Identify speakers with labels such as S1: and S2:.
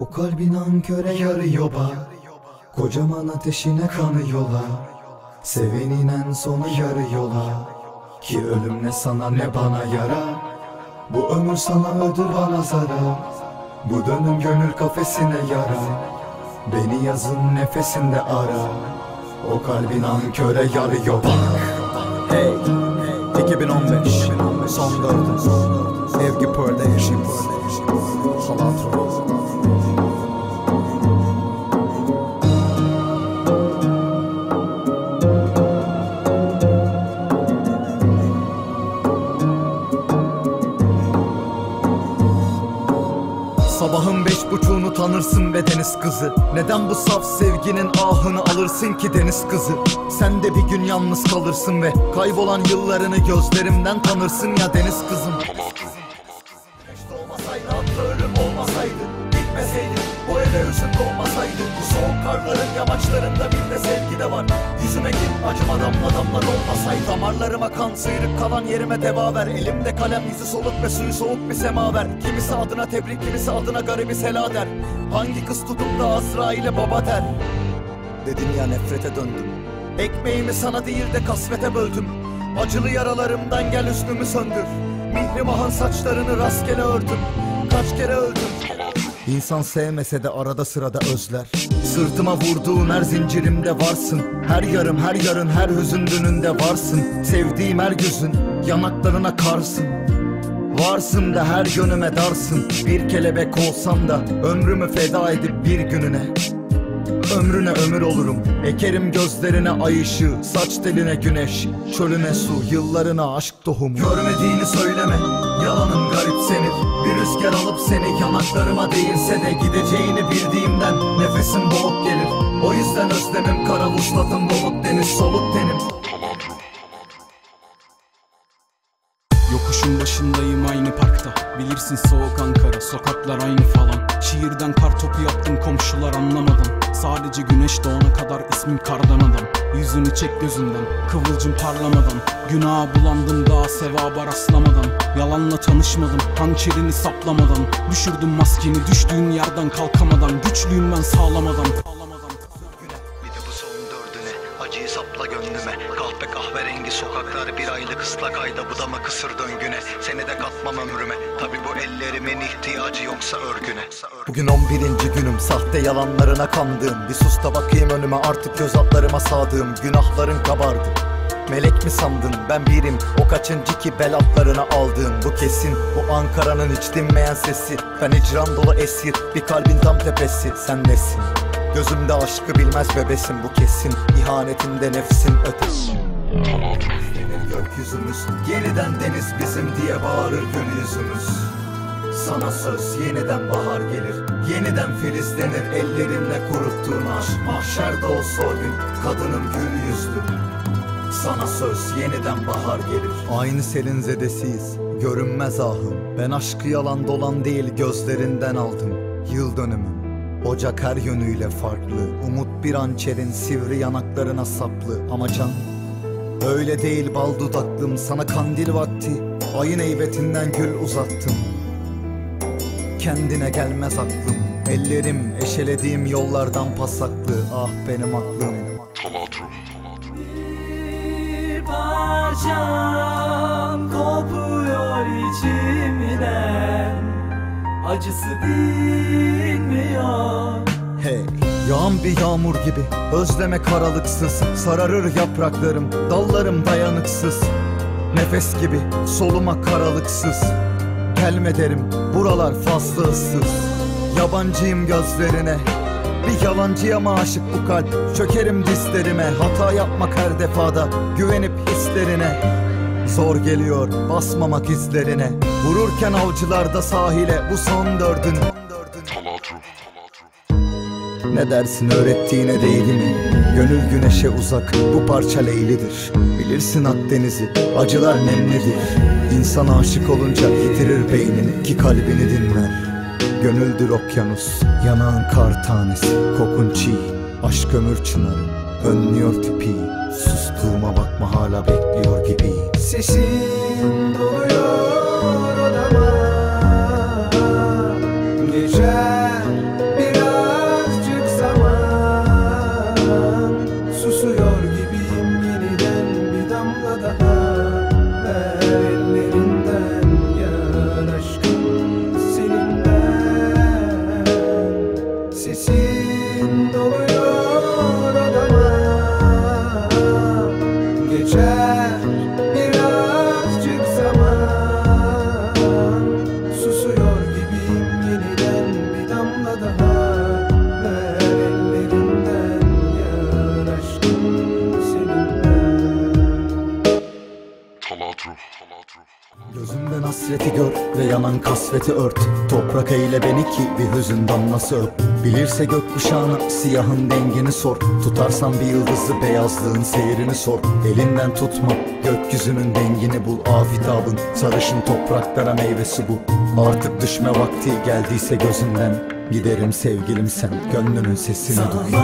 S1: O kalbin anköre yarıyor bak Kocaman ateşine kanıyorlar Sevenin en sonu yarıyorlar Ki ölüm ne sana ne bana yara. Bu ömür sana ödül bana zarar Bu dönüm gönül kafesine yara. Beni yazın nefesinde ara. O kalbin anköre yarıyor bak
S2: Hey, 2015 Son dördü Evgi Pearl'de Sabahın beş buçuğunu tanırsın be deniz kızı. Neden bu saf sevginin ahını alırsın ki deniz kızı? Sen de bir gün yalnız kalırsın ve Kaybolan yıllarını gözlerimden tanırsın ya deniz kızım. Güneş doğmasaydı atlı ölüm olmasaydı Gitmeseydi bu eve hüzün doğmasaydı Bu soğuk karların yamaçlarında bir Acıma damla damla dolmasaydı Damarlarıma kan sıyrık kalan yerime deva ver. Elimde kalem yüzü soluk ve suyu soğuk bir semaver Kimisi adına tebrik kimisi adına garibi sela der. Hangi kız tutup da Azrail'e baba der? Dedin ya nefrete döndüm. Ekmeğimi sana değil de kasvete böldüm. Acılı yaralarımdan gel üstümü söndür. Mihrimah'ın saçlarını rastgele ördüm. Kaç kere öldüm İnsan sevmese de arada sırada özler. Sırtıma vurduğun her zincirimde varsın. Her yarım her yarın her hüzün dününde varsın. Sevdiğim her gözün yanaklarına karsın. Varsın da her yönüme darsın. Bir kelebek olsam da ömrümü feda edip bir gününe Ömrüne ömür olurum. Ekerim gözlerine ay ışığı Saç teline güneş Çölüne su Yıllarına aşk tohumu Görmediğini söyleme Yalanın garip senin Bir rüzgar alıp seni yanaklarıma değilse de Gideceğini bildiğimden Nefesim boğuk gelir. O yüzden özlemim kara vuslatım Bulut deniz soluk tenim
S3: başındayım aynı parkta. Bilirsin soğuk Ankara sokaklar aynı falan. Şiirden kar topu yaptım komşular anlamadan. Sadece güneş doğana kadar ismim kardan adam. Yüzünü çek gözünden kıvılcım parlamadan. Günaha bulandım daha sevaba rastlamadan. Yalanla tanışmadım hançerini saplamadan. Düşürdüm maskeni düştüğün yerden kalkamadan. Güçlüyüm ben sağlamadan
S2: Acıyı sapla gönlüme. Kahpe kahverengi sokaklar Bir aylık ıslak ayda budama kısır döngüne Seni de katmam ömrüme. Tabi bu ellerimin ihtiyacı yoksa örgüne. Bugün 11. günüm Sahte yalanlarına kandığım. Bir sus da bakayım önüme Artık göz altlarıma sağdığım. Günahların kabardı. Melek mi sandın? Ben birim. O kaçıncı ki bel altlarına aldığım? Bu kesin. Bu Ankara'nın hiç dinmeyen sesi. Ben icran dolu esir. Bir kalbin tam tepesi. Sen nesin Gözümde aşkı bilmez bebesin bu kesin. İhanetinde nefsin ötesi. Denir gökyüzümüz Yeniden deniz bizim diye bağırır gül yüzümüz. Sana söz yeniden bahar gelir. Yeniden filizlenir ellerimle kuruttuğun aşk. Mahşerde olsa o gün kadının gül yüzlü. Sana söz yeniden bahar gelir. Aynı selin zedesiyiz Görünmez ahım. Ben aşkı yalan dolan değil gözlerinden aldım. Yıl dönümüm Ocak her yönüyle farklı. Umut bir hançerin sivri yanaklarına saplı. Ama can Öyle değil bal dudaklım. Sana kandil vakti Ayın heybetinden gül uzattım. Kendine gelmez aklım. Ellerim eşelediğim yollardan pasaklı. Ah benim aklım.
S4: Bir parçam kopuyor Acısı dinmiyor
S2: Hey Yağan bir yağmur gibi Özleme karalıksız. Sararır yapraklarım Dallarım dayanıksız. Nefes gibi soluma karalıksız. Gelme derim buralar fazla ıssız. Yabancıyım gözlerine bir yalancıya mı aşık bu kalp? Çökerim dizlerime Hata yapmak her defada. Güvenip hislerine Zor geliyor basmamak izlerine. Vururken avcılarda sahile Bu son dördün. Ne dersin öğrettiğine değdi mi? Gönül güneşe uzak bu parça leylidir. Bilirsin Akdeniz'i acılar nemlidir. İnsan aşık olunca yitirir beynini ki kalbini dinler. Gönüldür okyanus yanağın kar tanesi kokun çiğ Aşk ömür çınarı Önlüyor tipi. Susturma bakma hala bekliyor gibi.
S4: Sesin doluyor odama.
S5: Geçer birazcık zaman. Susuyor gibiyim yeniden bir damla daha ellerinden yar aşkım senin
S6: Sesin doluyor
S2: Gözümden hasreti gör ve yanan kasveti ört. Toprak eyle beni ki bir hüzün damlası öp Bilirse gökkuşağına siyahın dengini sor. Tutarsan bir yıldızı beyazlığın seyrini sor. Elinden tutma gökyüzünün dengini bul. Afitabın sarışın topraklara meyvesi bu. Artık düşme vakti geldiyse gözünden Giderim sevgilim sen. Gönlünün sesini duy